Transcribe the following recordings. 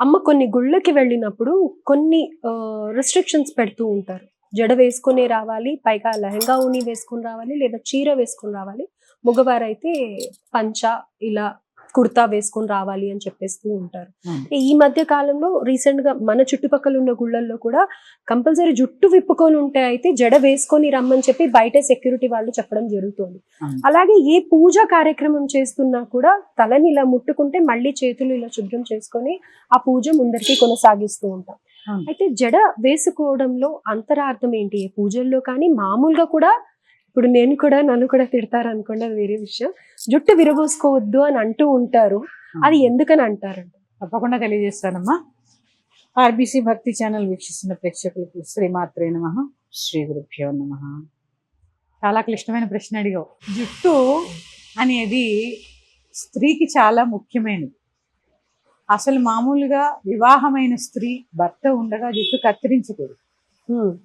అమ్మ కొన్ని గుళ్ళకి వెళ్ళినప్పుడు కొన్ని రిస్ట్రిక్షన్స్ పెడుతూ ఉంటారు. జడ వేసుకునే రావాలి పైగా లెహంగా ఉని వేసుకుని రావాలి లేదా చీర వేసుకుని రావాలి. మగవారైతే పంచ ఇలా కుర్తా వేసుకొని రావాలి అని చెప్పేస్తూ ఉంటారు. ఈ మధ్య కాలంలో రీసెంట్గా మన చుట్టుపక్కల ఉన్న గుళ్ళల్లో కూడా కంపల్సరీ జుట్టు విప్పుకొని ఉంటే అయితే జడ వేసుకొని రమ్మని చెప్పి బయట సెక్యూరిటీ వాళ్ళు చెప్పడం జరుగుతుంది. అలాగే ఏ పూజ కార్యక్రమం చేస్తున్నా కూడా తలని ఇలా ముట్టుకుంటే మళ్ళీ చేతులు ఇలా శుభ్రం చేసుకొని ఆ పూజ ముందరికి కొనసాగిస్తూ ఉంటాం. అయితే జడ వేసుకోవడంలో అంతరార్థం ఏంటి ఏ పూజల్లో కానీ మామూలుగా కూడా ఇప్పుడు నేను కూడా నన్ను కూడా తిడతారు అనుకోండి అది వేరే విషయం జుట్టు విరబోసుకోవద్దు అని అంటూ ఉంటారు. అది ఎందుకని అంటారంట తప్పకుండా తెలియజేస్తానమ్మా. ఆర్బీసీ భక్తి ఛానల్ వీక్షిస్తున్న ప్రేక్షకులకు శ్రీమాత్రే నమ శ్రీ గురుభ్యో నమ. చాలా క్లిష్టమైన ప్రశ్న అడిగావు. జుట్టు అనేది స్త్రీకి చాలా ముఖ్యమైనది. అసలు మామూలుగా వివాహమైన స్త్రీ భర్త ఉండగా జుట్టు కత్తిరించకూడదు. హ్మ్.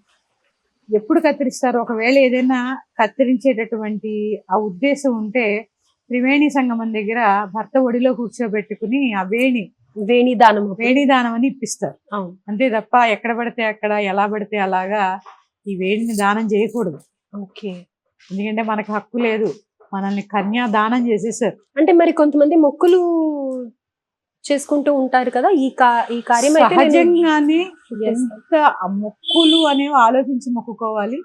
ఎప్పుడు కత్తిరిస్తారు? ఒకవేళ ఏదైనా కత్తిరించేటటువంటి ఆ ఉద్దేశం ఉంటే త్రివేణి సంగమం దగ్గర భర్త ఒడిలో కూర్చోబెట్టుకుని ఆ వేణి వేణి దానం వేణి దానం అని ఇప్పిస్తారు అంతే తప్ప ఎక్కడ పడితే అక్కడ ఎలా పడితే అలాగా ఈ వేడిని దానం చేయకూడదు. ఓకే. ఎందుకంటే మనకు హక్కు లేదు. మనల్ని కన్యా దానం చేసేసారు. అంటే మరి కొంతమంది మొక్కులు చేసుకుంటూ ఉంటారు కదా ఈ కా ఈ కార్యం సహజంగానే. ఎంత మొక్కులు అనేవి ఆలోచించి మొక్కుకోవాలి.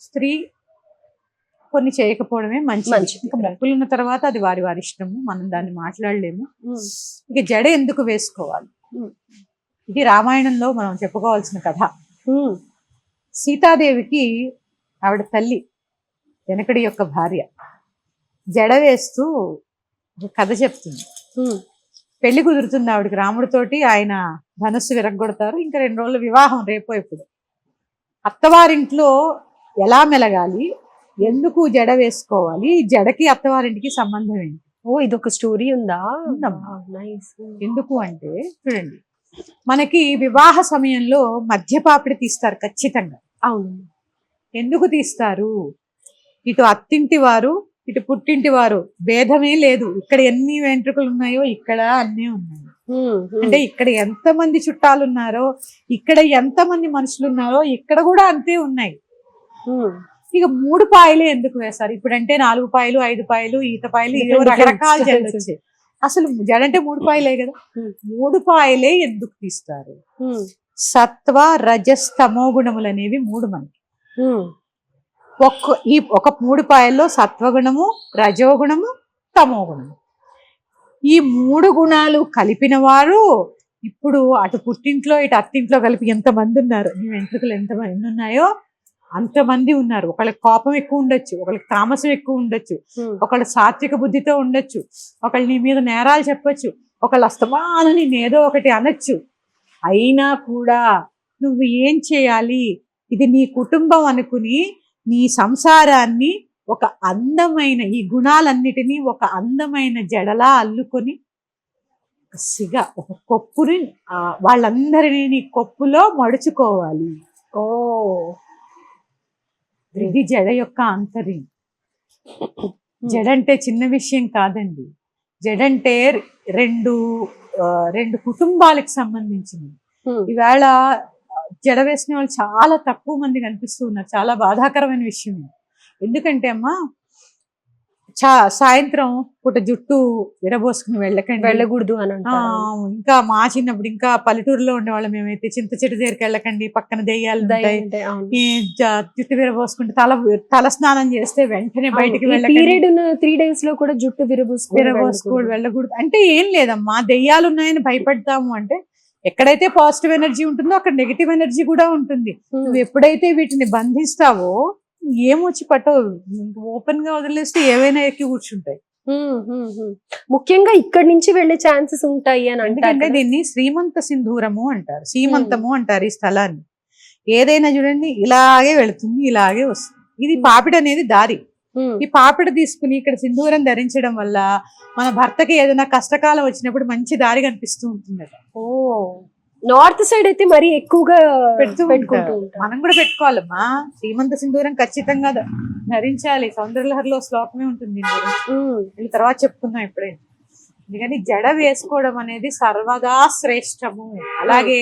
స్త్రీ కొన్ని చేయకపోవడమే మంచిది. మంచిది. ఇంకా మొక్కులు ఉన్న తర్వాత అది వారి వారి ఇష్టము. మనం దాన్ని మాట్లాడలేము. హ్మ్. ఇక జడ ఎందుకు వేసుకోవాలి? Hmm. ఇది రామాయణంలో మనం చెప్పుకోవాల్సిన కథ. హ్మ్. సీతాదేవికి ఆవిడ తల్లి వెనకడి యొక్క భార్య జడ వేస్తూ కథ చెప్తుంది. పెళ్ళి కుదురుతుంది ఆవిడకి. రాముడితోటి ఆయన ధనుస్సు విరగొడతారు ఇంకా రెండు రోజులు వివాహం రేపో ఇప్పుడు. అత్తవారింట్లో ఎలా మెలగాలి? ఎందుకు జడ వేసుకోవాలి? జడకి అత్తవారింటికి సంబంధం ఏంటి? ఓ ఇది ఒక స్టోరీ ఉందా? ఎందుకు అంటే చూడండి మనకి వివాహ సమయంలో మధ్యపాపిడి తీస్తారు ఖచ్చితంగా. అవును. ఎందుకు తీస్తారు? ఇటు అత్తింటి వారు ఇటు పుట్టింటి వారు భేదమే లేదు. ఇక్కడ ఎన్ని వెంట్రుకలు ఉన్నాయో ఇక్కడ అన్నీ ఉన్నాయి. అంటే ఇక్కడ ఎంత మంది చుట్టాలు ఉన్నారో ఇక్కడ ఎంత మంది మనుషులు ఉన్నారో ఇక్కడ కూడా అంతే ఉన్నాయి. ఇక మూడు పాయలే ఎందుకు వేస్తారు ఇప్పుడంటే నాలుగు పాయలు ఐదు పాయలు ఈత పాయలు Different రకరకాల జడలు. వచ్చాయి అసలు జడంటే మూడు పాయలే కదా. మూడు పాయలే ఎందుకు తీస్తారు. సత్వ రజస్ తమో గుణములు అనేవి మూడు మనకి. ఒక్క ఈ ఒక మూడు పాయల్లో సత్వగుణము రజోగుణము తమోగుణము ఈ మూడు గుణాలు కలిపిన వారు ఇప్పుడు అటు పుట్టింట్లో ఇటు అత్తింట్లో కలిపి ఎంతమంది ఉన్నారు నీ వెంట్రుకలు ఎంతమంది ఉన్నాయో అంతమంది ఉన్నారు. ఒకళ్ళకి కోపం ఎక్కువ ఉండొచ్చు ఒకళ్ళకి తామసం ఎక్కువ ఉండొచ్చు. ఒకళ్ళు సాత్విక బుద్ధితో ఉండొచ్చు ఒకళ్ళు నీ మీద నేరాలు చెప్పొచ్చు ఒకళ్ళు అస్తమానని ఏదో ఒకటి అనొచ్చు. అయినా కూడా నువ్వు ఏం చేయాలి? ఇది నీ కుటుంబం అనుకుని నీ సంసారాన్ని ఒక అందమైన ఈ గుణాలన్నిటినీ ఒక అందమైన జడలా అల్లుకొని సిగ ఒక కొప్పుని వాళ్ళందరినీ నీ కొప్పులో మడుచుకోవాలి. ఓ. ఇది జడ యొక్క ఆంతర్యం జడంటే చిన్న విషయం కాదండి. జడంటే రెండు రెండు కుటుంబాలకు సంబంధించింది. హ్మ్. ఈవేళ జడ వేసిన వాళ్ళు చాలా తక్కువ మంది కనిపిస్తూ ఉన్నారు. చాలా బాధాకరమైన విషయం. ఎందుకంటే అమ్మా చా సాయంత్రం పూట జుట్టు విరబోసుకుని వెళ్ళకండి. వెళ్ళకూడదు అని ఇంకా మా చిన్నప్పుడు ఇంకా పల్లెటూరులో ఉండేవాళ్ళం మేమైతే. చింత చెట్టు దగ్గరికి వెళ్ళకండి పక్కన దెయ్యాలు. ఈ జుట్టు విరబోసుకుంటే తల తల స్నానం చేస్తే వెంటనే బయటికి వెళ్ళకండి. పీరియడ్ ఉన్న త్రీ డేస్లో కూడా జుట్టు విరబూసుకొని విరబోసుకోడు వెళ్ళకూడదు. అంటే ఏం లేదమ్మా దెయ్యాలు ఉన్నాయని భయపడతాము అంటే ఎక్కడైతే పాజిటివ్ ఎనర్జీ ఉంటుందో అక్కడ నెగిటివ్ ఎనర్జీ కూడా ఉంటుంది. నువ్వు ఎప్పుడైతే వీటిని బంధిస్తావో ఏమొచ్చి పట్టవు ఓపెన్గా వదిలేస్తే ఏవైనా ఎక్కి కూర్చుంటాయి. ముఖ్యంగా ఇక్కడి నుంచి వెళ్ళే ఛాన్సెస్ ఉంటాయి అని అంటారు దీన్ని శ్రీమంత సింధూరము అంటారు. సీమంతము అంటారు ఈ స్థలాన్ని. ఏదైనా చూడండి ఇలాగే వెళుతుంది ఇలాగే వస్తుంది. ఇది. పాపిడి అనేది దారి. ఈ పాపిడి తీసుకుని ఇక్కడ సింధూరం ధరించడం వల్ల మన భర్తకి ఏదైనా కష్టకాలం వచ్చినప్పుడు మంచి దారి కనిపిస్తూ ఉంటుంది ఓ. నార్త్ సైడ్ అయితే మరి ఎక్కువగా పెడుతూ పెట్టుకుంటూ. ఉంటారు. మనం కూడా పెట్టుకోవాలమ్మా. శ్రీమంత సింధూరం ఖచ్చితంగా ధరించాలి. సౌందర్యలహరిలో శ్లోకమే ఉంటుంది తర్వాత చెప్పుకుందాం ఎప్పుడైనా. అందుకని జడ వేసుకోవడం అనేది సర్వదా శ్రేష్టము. అలాగే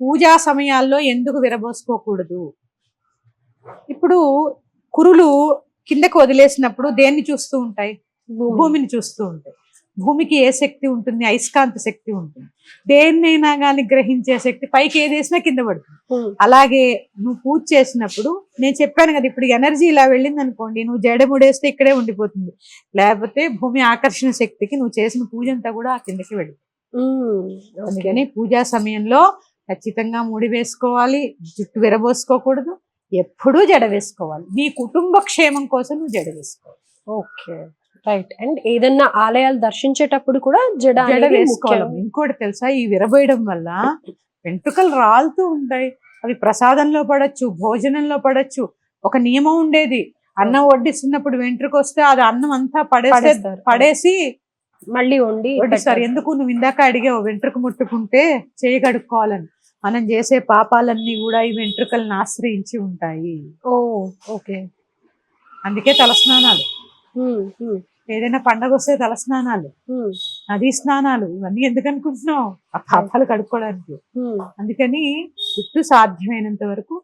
పూజా సమయాల్లో ఎందుకు విరబోసుకోకూడదు? ఇప్పుడు కురులు కిందకు వదిలేసినప్పుడు దేన్ని చూస్తూ ఉంటాయి? భూమి భూమిని చూస్తూ ఉంటాయి. భూమికి ఏ శక్తి ఉంటుంది? అయస్కాంత శక్తి ఉంటుంది. దేన్నైనా కానీ గ్రహించే శక్తి పైకి ఏది వేసినా కింద పడుతుంది. అలాగే నువ్వు పూజ చేసినప్పుడు నేను చెప్పాను కదా ఇప్పుడు ఎనర్జీ ఇలా వెళ్ళింది అనుకోండి నువ్వు జడ ముడేస్తే ఇక్కడే ఉండిపోతుంది. లేకపోతే భూమి ఆకర్షణ శక్తికి నువ్వు చేసిన పూజ అంతా కూడా ఆ కిందకి వెళ్ళి. అందుకని పూజా సమయంలో ఖచ్చితంగా ముడి వేసుకోవాలి జుట్టు విరబోసుకోకూడదు ఎప్పుడూ జడ వేసుకోవాలి. నీ కుటుంబ క్షేమం కోసం నువ్వు జడ వేసుకోవాలి. ఓకే. రైట్ అండ్ ఏదన్నా ఆలయాలు దర్శించేటప్పుడు కూడా జడ జడ వేసుకోవాలి. ఇంకోటి తెలుసా? ఈ విరబోయడం వల్ల వెంట్రుకలు రాలుతూ ఉంటాయి. అవి ప్రసాదంలో పడచ్చు భోజనంలో పడచ్చు. ఒక నియమం ఉండేది. అన్నం వడ్డిస్తున్నప్పుడు వెంట్రుక వస్తే అది అన్నం అంతా పడేస్తే. పడేసి మళ్ళీ వండి వడ్డిస్తారు. ఎందుకు? నువ్వు ఇందాక అడిగావు వెంట్రుక ముట్టుకుంటే చేయి కడుక్కోవాలని. మనం చేసే పాపాలన్నీ కూడా ఈ వెంట్రుకలను ఆశ్రయించి ఉంటాయి. ఓ ఓకే. అందుకే తలస్నానాలు. ఏదైనా పండగ వస్తే తలస్నానాలు. ఉమ్, నదీ స్నానాలు ఇవన్నీ ఎందుకు అనుకుంటున్నావు? ఆ పాపాలు కడుక్కోవడానికి. అందుకని జుట్టు సాధ్యమైనంత వరకు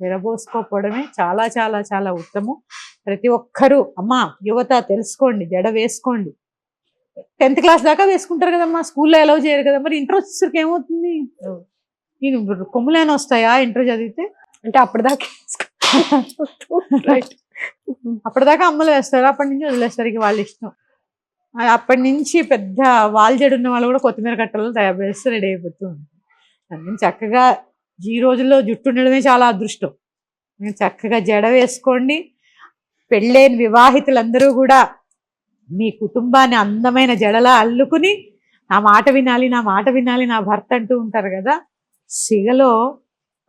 విరబోసుకోకపోవడమే చాలా చాలా చాలా ఉత్తమం. ప్రతి ఒక్కరూ అమ్మా యువత తెలుసుకోండి జడ వేసుకోండి. టెన్త్ క్లాస్ దాకా వేసుకుంటారు కదమ్మా స్కూల్లో అలౌ చేయరు కదా. మరి ఇంటర్ వచ్చేసరికి ఏమవుతుంది. నేను కొమ్ములేని వస్తాయా ఇంటర్ చదివితే? అంటే అప్పటిదాకా రైట్ అప్పటిదాకా అమ్మలు వేస్తారు. అప్పటి నుంచి వదిలేస్తారు ఇక వాళ్ళ ఇష్టం. అప్పటి నుంచి పెద్ద వాళ్ళ జడు ఉన్న వాళ్ళు కూడా కొత్తిమీర కట్టలు తయారు చేస్తే రెడీ అయిపోతూ అందుకని చక్కగా ఈ రోజుల్లో జుట్టు ఉండడమే చాలా అదృష్టం. చక్కగా జడ వేసుకోండి. పెళ్ళైన వివాహితులందరూ కూడా మీ కుటుంబాన్ని అందమైన జడలా అల్లుకుని నా మాట వినాలి నా మాట వినాలి నా భర్త అంటూ ఉంటారు కదా సిగలో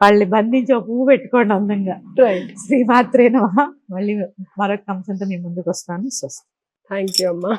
వాళ్ళని బంధించి ఒక పువ్వు పెట్టుకోండి అందంగా. రైట్ శ్రీమాత్రేనమా మళ్ళీ మరొక అంశంతో మీ ముందుకు వస్తాను. స్వస్తి. థ్యాంక్ యూ అమ్మా.